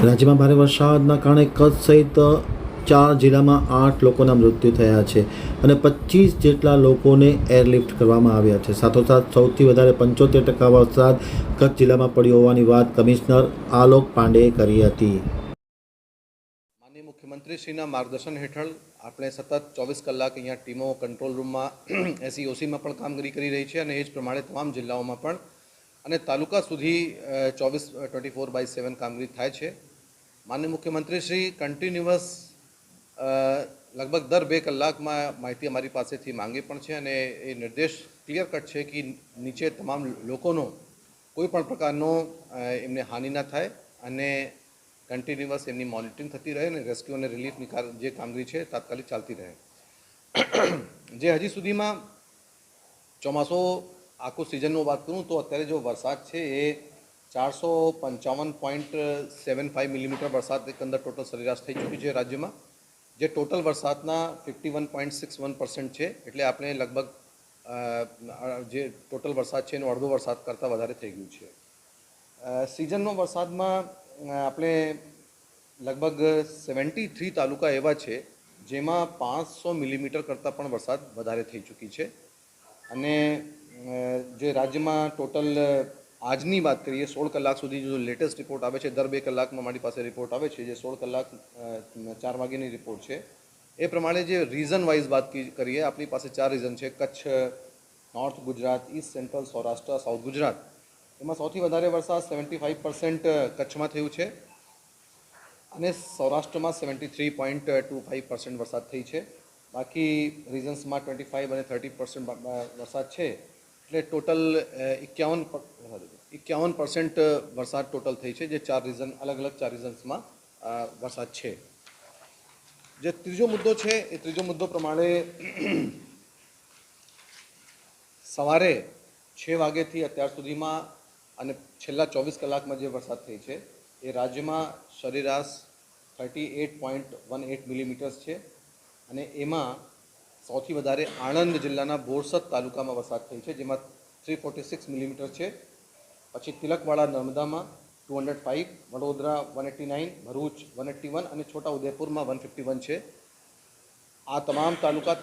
રાજ્યમાં ભારે વરસાદના કારણે કચ્છ સહિત ચાર જિલ્લામાં આઠ લોકોના મૃત્યુ થયા છે અને પચીસ જેટલા લોકોને એરલિફ્ટ કરવામાં આવ્યા છે. સાથોસાથ સૌથી વધારે પંચોતેર ટકા વરસાદ કચ્છ જિલ્લામાં પડ્યો હોવાની વાત કમિશનર આલોક પાંડેએ કરી હતી. માનનીય મુખ્યમંત્રીશ્રીના માર્ગદર્શન હેઠળ આપણે સતત ચોવીસ કલાક અહીંયા ટીમો, કંટ્રોલ રૂમમાં, એસઈઓસીમાં પણ કામગીરી કરી રહી છે અને એ જ પ્રમાણે તમામ જિલ્લાઓમાં પણ. અને તાલુકા સુધી ચોવીસ ટ્વેન્ટી ફોર બાય સેવન કામગીરી થાય છે. માનનીય મુખ્યમંત્રીશ્રી કન્ટિન્યુઅસ લગભગ દર બે કલાકમાં માહિતી અમારી પાસેથી માંગી પણ છે અને એ નિર્દેશ ક્લિયર કટ છે કે નીચે તમામ લોકોનો કોઈ પણ પ્રકારનો એમને હાનિ ના થાય અને કન્ટિન્યુઅસ એમની મોનિટરિંગ થતી રહે અને રેસ્ક્યુ અને રિલીફની જે કામગીરી છે તાત્કાલિક ચાલતી રહે. જે હજી સુધીમાં ચોમાસો આખું સિઝનનું વાત કરું તો અત્યારે જો વરસાદ છે એ ચારસો પંચાવન પોઈન્ટ સેવન ફાઇવ મિલીમીટર વરસાદ એકંદર ટોટલ સરેરાશ થઈ ચૂકી છે રાજ્યમાં. જે ટોટલ વરસાદના fifty one point six one percent છે, એટલે આપણે લગભગ જે ટોટલ વરસાદ છે એનો અડધો વરસાદ કરતાં વધારે થઈ ગયું છે. સિઝનનો વરસાદમાં આપણે લગભગ સેવન્ટી થ્રી તાલુકા એવા છે, જેમાં પાંચસો મિલીમીટર કરતાં પણ વરસાદ વધારે થઈ ચૂકી છે. અને જે રાજ્યમાં ટોટલ આજની વાત કરીએ, સોળ કલાક સુધી જો લેટેસ્ટ રિપોર્ટ આવે છે, દર બે કલાકમાં મારી પાસે રિપોર્ટ આવે છે, જે સોળ કલાક ચાર વાગ્યાની રિપોર્ટ છે. એ પ્રમાણે જે રીઝન વાઇઝ વાત કરીએ, આપણી પાસે ચાર રીઝન છે. Kutch north Gujarat east central Saurashtra south Gujarat. એમાં સૌથી વધારે વરસાદ સેવન્ટી ફાઇવ પર્સન્ટ કચ્છમાં થયું છે. અને સૌરાષ્ટ્રમાં seventy three point two five percent વરસાદ થઈ છે. બાકી રીઝન્સમાં ટ્વેન્ટી ફાઇવ અને થર્ટી પર્સન્ટ વરસાદ છે. એટલે ટોટલ એકાવન એકાવન પર્સન્ટ વરસાદ ટોટલ થઈ છે, જે ચાર રીઝન અલગ અલગ ચાર રીઝન્સમાં વરસાદ છે. જે ત્રીજો મુદ્દો છે, એ ત્રીજો મુદ્દો પ્રમાણે સવારે છ વાગ્યાથી અત્યાર સુધીમાં અને છેલ્લા ચોવીસ કલાકમાં જે વરસાદ થઈ છે, એ રાજ્યમાં સરેરાશ thirty eight point one eight millimetres છે અને એમાં સૌથી વધારે આણંદ જિલ્લાના બોરસદ તાલુકામાં વરસાદ થઈ છે, જેમાં થ્રી ફોર્ટી સિક્સ મિલીમીટર છે. પછી Tilakwada, નર્મદામાં two hundred five Vadodara one eighty nine Bharuch one eighty one અને છોટા ઉદેપુરમાં વન ફિફ્ટી વન છે. આ તમામ તાલુકા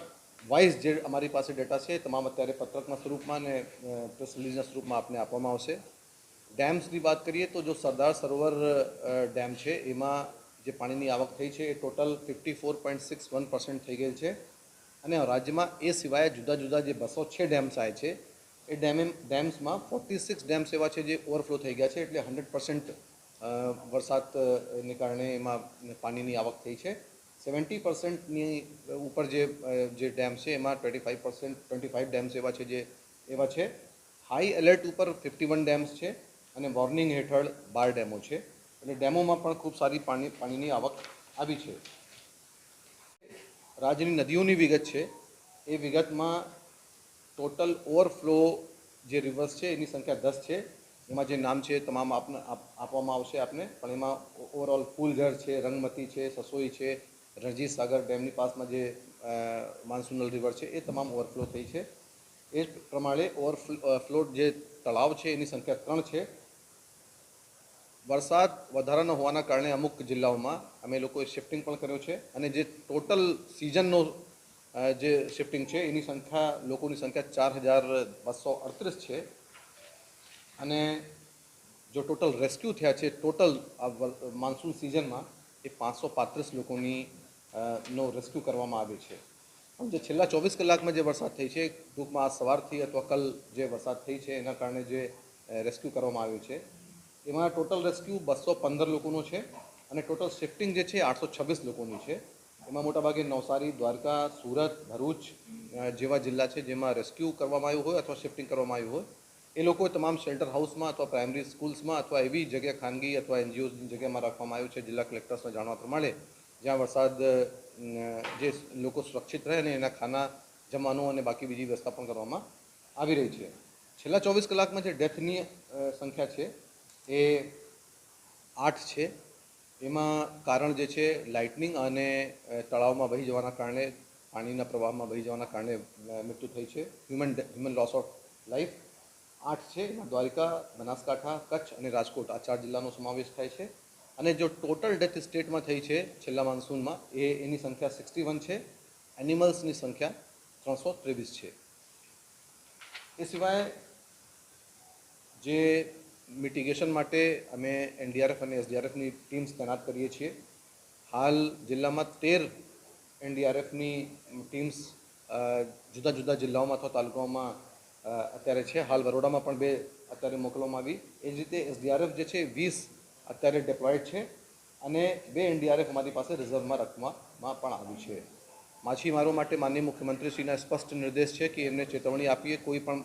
વાઇઝ જે અમારી પાસે ડેટા છે તમામ અત્યારે પત્રકના સ્વરૂપમાં અને પ્રેસ રિલીઝના સ્વરૂપમાં આપને આપવામાં આવશે. ડેમ્સની વાત કરીએ તો જો સરદાર સરોવર ડેમ છે, એમાં જે પાણીની આવક થઈ છે, એ total fifty four point six one percent થઈ ગયેલ છે. અને રાજ્યમાં એ સિવાય જુદા જુદા જે બસો છે ડેમ્સ આવે છે, એ ડેમ ડેમ્સમાં ફોર્ટી સિક્સ ડેમ્સ એવા છે જે ઓવરફ્લો થઈ ગયા છે એટલે હંડ્રેડ પર્સન્ટ વરસાદને કારણે એમાં પાણીની આવક થઈ છે. સેવન્ટી પર્સન્ટની ઉપર જે જે ડેમ છે એમાં twenty five percent twenty five dams એવા છે જે, એવા છે. હાઈ એલર્ટ ઉપર ફિફ્ટી વન ડેમ્સ છે અને વોર્નિંગ હેઠળ બાર ડેમો છે. એટલે ડેમોમાં પણ ખૂબ સારી પાણી પાણીની આવક આવી છે. રાજ્યની નદીઓની વિગત છે. એ વિગતમાં ટોટલ ઓવરફ્લો જે રિવર્સ છે, એની સંખ્યા દસ છે. એમાં જે નામ છે તમામ આપને આપવામાં આવશે આપને. પણ એમાં ઓવરઓલ ફૂલઝર છે, રંગમતી છે, સસોઈ છે, રણજીત સાગર ડેમની પાસમાં જે માન્સુનલ રિવર છે, એ તમામ ઓવરફ્લો થઈ છે. એ પ્રમાણે ઓવરફ્લો જે તળાવ છે, એની સંખ્યા ત્રણ છે. વરસાદ વધારાનો હોવાના કારણે અમુક જિલ્લાઓમાં અમે લોકોએ શિફ્ટિંગ પણ કર્યો છે અને જે ટોટલ સિઝનનો જે શિફ્ટિંગ છે એની સંખ્યા, લોકોની સંખ્યા ચાર હજાર બસો અડત્રીસ છે. અને જો ટોટલ રેસ્ક્યુ થયા છે, ટોટલ આ માનસૂન સિઝનમાં એ પાંચસો પાંત્રીસ લોકોની નો રેસ્ક્યુ કરવામાં આવ્યો છે. જે છેલ્લા ચોવીસ કલાકમાં જે વરસાદ થઈ છે, ટૂંકમાં આ સવારથી અથવા કલ જે વરસાદ થઈ છે, એના કારણે જે રેસ્ક્યુ કરવામાં આવ્યું છે એમાં ટોટલ રેસ્ક્યુ બસો પંદર લોકોનો છે અને ટોટલ શિફ્ટિંગ જે છે આઠસો છવ્વીસ લોકોની છે. એમાં મોટાભાગે નવસારી, દ્વારકા, સુરત, ભરૂચ જેવા જિલ્લા છે જેમાં રેસ્ક્યુ કરવામાં આવ્યું હોય અથવા શિફ્ટિંગ કરવામાં આવ્યું હોય, એ લોકો તમામ શેલ્ટર હાઉસમાં અથવા પ્રાઇમરી સ્કૂલ્સમાં અથવા એવી જગ્યા ખાનગી અથવા એનજીઓની જગ્યામાં રાખવામાં આવ્યું છે જિલ્લા કલેક્ટર્સના જાણવા પ્રમાણે, જ્યાં વરસાદ જે લોકો સુરક્ષિત રહે ને એના ખાના, જમવાનું અને બાકી બીજી વ્યવસ્થા પણ કરવામાં આવી રહી છે. છેલ્લા ચોવીસ કલાકમાં જે ડેથની સંખ્યા છે એ આઠ છે. એમાં કારણ જે છે લાઇટનિંગ અને તળાવમાં વહી જવાના કારણે, પાણીના પ્રવાહમાં વહી જવાના કારણે મૃત્યુ થઈ છે. Human human loss of life આઠ છે, એમાં દ્વારિકા, બનાસકાંઠા, કચ્છ અને રાજકોટ આ ચાર જિલ્લાનો સમાવેશ થાય છે. અને જો ટોટલ ડેથ સ્ટેટમાં થઈ છે, છેલ્લા માન્સૂનમાં એ એની સંખ્યા સિક્સટી વન છે. એનિમલ્સની સંખ્યા ત્રણસો ત્રેવીસ છે. એ સિવાય જે મિટિગેશન માટે અમે એનડીઆરએફ અને એસડીઆરએફની ટીમ્સ તૈનાત કરીએ છીએ. હાલ જિલ્લામાં તેર એનડીઆરએફની ટીમ્સ જુદા જુદા જિલ્લાઓમાં અથવા તાલુકાઓમાં અત્યારે છે. હાલ બરોડામાં પણ બે અત્યારે મોકલવામાં આવી. એ જ રીતે એસડીઆરએફ જે છે, વીસ અત્યારે ડેપ્લોયડ છે અને બે એનડીઆરએફ અમારી પાસે રિઝર્વમાં રાખવામાં પણ આવી છે. માછીમારો માટે માનનીય મુખ્યમંત્રીશ્રીના સ્પષ્ટ નિર્દેશ છે કે એમને ચેતવણી આપીએ, કોઈ પણ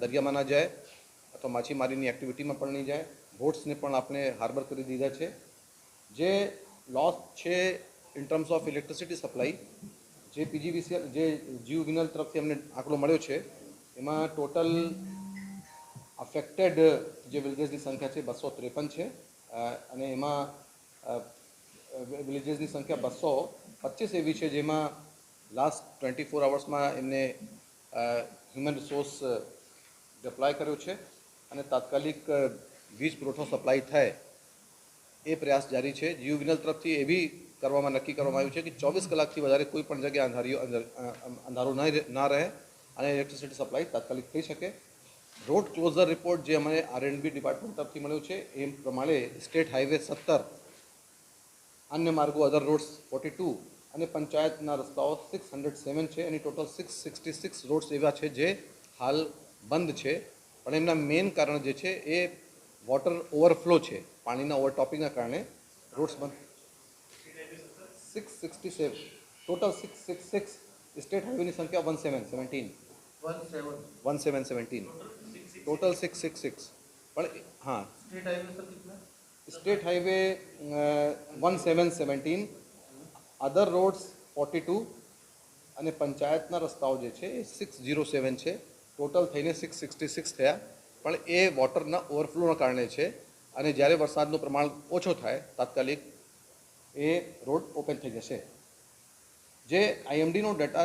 દરિયામાં ના જાય. અથવા માછીમારીની એક્ટિવિટીમાં પણ નહીં જાય. બોટ્સને પણ આપણે હાર્બર કરી દીધા છે. જે લોસ છે in terms of electricity supply જે પીજીવીસીએલ જે જીવ વિનલ તરફથી અમને આંકડો મળ્યો છે, એમાં ટોટલ અફેક્ટેડ જે વિલેજીસની સંખ્યા છે, બસો ત્રેપન છે. અને એમાં વિલેજીસની સંખ્યા બસો પચીસ એવી છે, જેમાં લાસ્ટ ટ્વેન્ટી ફોર અવર્સમાં એમને હ્યુમન રિસોર્સ ડિપ્લોય કર્યો છે. અને તાત્કાલિક વીજ પુરવઠો સપ્લાય થાય એ પ્રયાસ જારી છે. જીવ વિનલ તરફથી બી કરવામાં નક્કી કરવામાં આવ્યું છે કે ચોવીસ કલાકથી વધારે કોઈ પણ જગ્યાએ અંધારીઓ, અંધારું ના રહે અને ઇલેક્ટ્રિસિટી સપ્લાય તાત્કાલિક થઈ શકે. રોડ ક્લોઝર રિપોર્ટ જે અમને આરએનબી ડિપાર્ટમેન્ટ તરફથી મળ્યો છે એ પ્રમાણે સ્ટેટ હાઈવે સત્તર, અન્ય માર્ગો અધર રોડ્સ ફોર્ટી ટુ અને પંચાયતના રસ્તાઓ સિક્સ હંડ્રેડ સેવન છે. એની total six sixty six roads એવા છે જે હાલ બંધ છે. પણ એમના મેઇન કારણ જે છે એ વોટર ઓવરફ્લો છે પાણીના ઓવરટોપિંગના કારણે રોડ્સ બંધ. Six sixty seven total six six six state હાઈવેની સંખ્યા one seven seventeen one seven seventeen total six six six પણ હા. State highway one seven seventeen other roads forty two અને પંચાયતના રસ્તાઓ જે છે એ સિક્સ ઝીરો સેવન છે. ટોટલ થઈને સિક્સ સિક્સટી સિક્સ થયા. પણ એ વોટરના ઓવરફ્લોના કારણે છે. અને જ્યારે વરસાદનું પ્રમાણ ઓછો થાય, તાત્કાલિક એ રોડ ઓપન થઈ જશે. જે આઈએમડીનો ડેટા